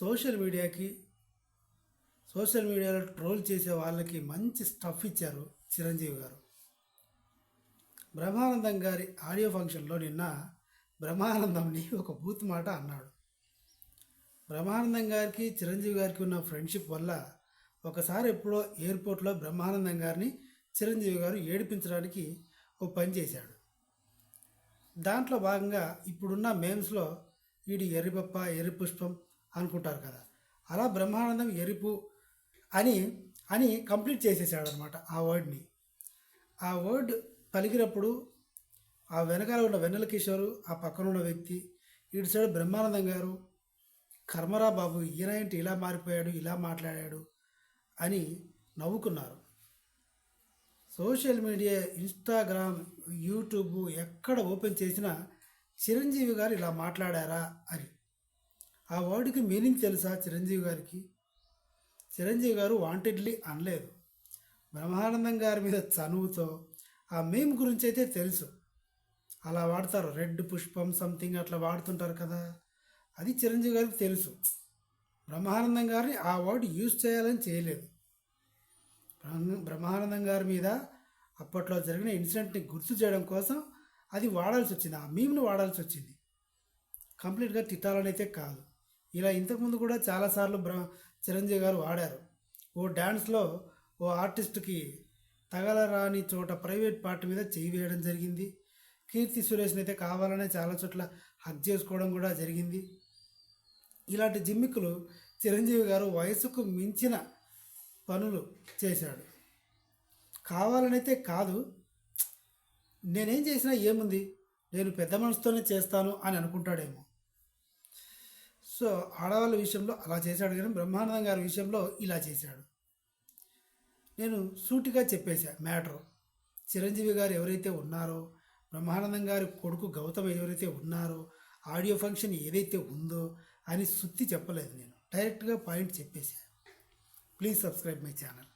Social మీడియాకి social మీడియాలో troll చేసే వాళ్ళకి మంచి స్టఫ్ ఇచ్చారు చిరంజీవి గారు. బ్రహ్మానందం గారి ఆడియో ఫంక్షన్లో నిన్న బ్రహ్మానందంని ఒక బూత్ మాట అన్నాడు. బ్రహ్మానందం గారికి చిరంజీవి గారికి ఉన్న ఫ్రెండ్షిప్ వల్ల ఒకసారి ఎప్పుడో ఎయిర్పోర్ట్లో బ్రహ్మానందం గారిని చిరంజీవి గారు ఏడిపించడానికి ఓ పని చేశాడు. దాంట్లో భాగంగా ఇప్పుడున్న మేమ్స్లో వీడి ఎర్రిపప్ప ఎర్రి పుష్పం అనుకుంటారు కదా. అలా బ్రహ్మానందం ఎరుపు అని అని కంప్లీట్ చేసేసాడు అనమాట ఆ వర్డ్ని. ఆ వర్డ్ పలికినప్పుడు ఆ వెనకాల ఉన్న వెన్నెల కిషోరు ఆ పక్కన ఉన్న వ్యక్తి ఇటు సైడ్ బ్రహ్మానందం గారు కర్మరా బాబు ఈయన ఏంటి ఇలా మారిపోయాడు ఇలా మాట్లాడాడు అని నవ్వుకున్నారు. సోషల్ మీడియా ఇన్స్టాగ్రామ్ యూట్యూబ్ ఎక్కడ ఓపెన్ చేసినా చిరంజీవి గారు ఇలా మాట్లాడారా అని. ఆ వర్డ్కి మీనింగ్ తెలుసా చిరంజీవి గారికి? చిరంజీవి గారు వాంటెడ్లీ అనలేదు. బ్రహ్మానందం గారి మీద చనువుతో ఆ మేమ్ గురించి అయితే తెలుసు. అలా వాడతారు. రెడ్ పుష్పం సంథింగ్ అట్లా వాడుతుంటారు కదా. అది చిరంజీవి గారికి తెలుసు. బ్రహ్మానందం గారిని ఆ వర్డ్ యూజ్ చేయాలని చేయలేదు. బ్రహ్మానందం గారి మీద అప్పట్లో జరిగిన ఇన్సిడెంట్ని గుర్తు చేయడం కోసం అది వాడాల్సి వచ్చింది. ఆ మీమ్ను వాడాల్సి వచ్చింది. కంప్లీట్గా తిట్టాలని అయితే కాదు. ఇలా ఇంతకుముందు కూడా చాలాసార్లు బ్ర చిరంజీవి గారు వాడారు. ఓ డ్యాన్స్లో ఓ ఆర్టిస్ట్కి తగలరాని చోట ప్రైవేట్ పార్ట్ మీద చేయి వేయడం జరిగింది. కీర్తి సురేష్ని అయితే కావాలనే చాలా చోట్ల హక్ చేసుకోవడం కూడా జరిగింది. ఇలాంటి జిమ్మిక్కులు చిరంజీవి గారు వయసుకు మించిన పనులు చేశాడు. కావాలనైతే కాదు నేనేం చేసినా ఏముంది? నేను పెద్ద మనసుతోనే చేస్తాను అని అనుకుంటాడేమో. సో ఆడవాళ్ళ విషయంలో అలా చేశాడు కానీ బ్రహ్మానందం గారి విషయంలో ఇలా చేశాడు. నేను సూటిగా చెప్పేశా మ్యాటర్. చిరంజీవి గారు ఎవరైతే ఉన్నారో బ్రహ్మానందం గారి కొడుకు గౌతమ్ ఎవరైతే ఉన్నారో ఆడియో ఫంక్షన్ ఏదైతే ఉందో అని సుత్తి చెప్పలేదు నేను. డైరెక్ట్గా point చెప్పేశా. Please subscribe my channel.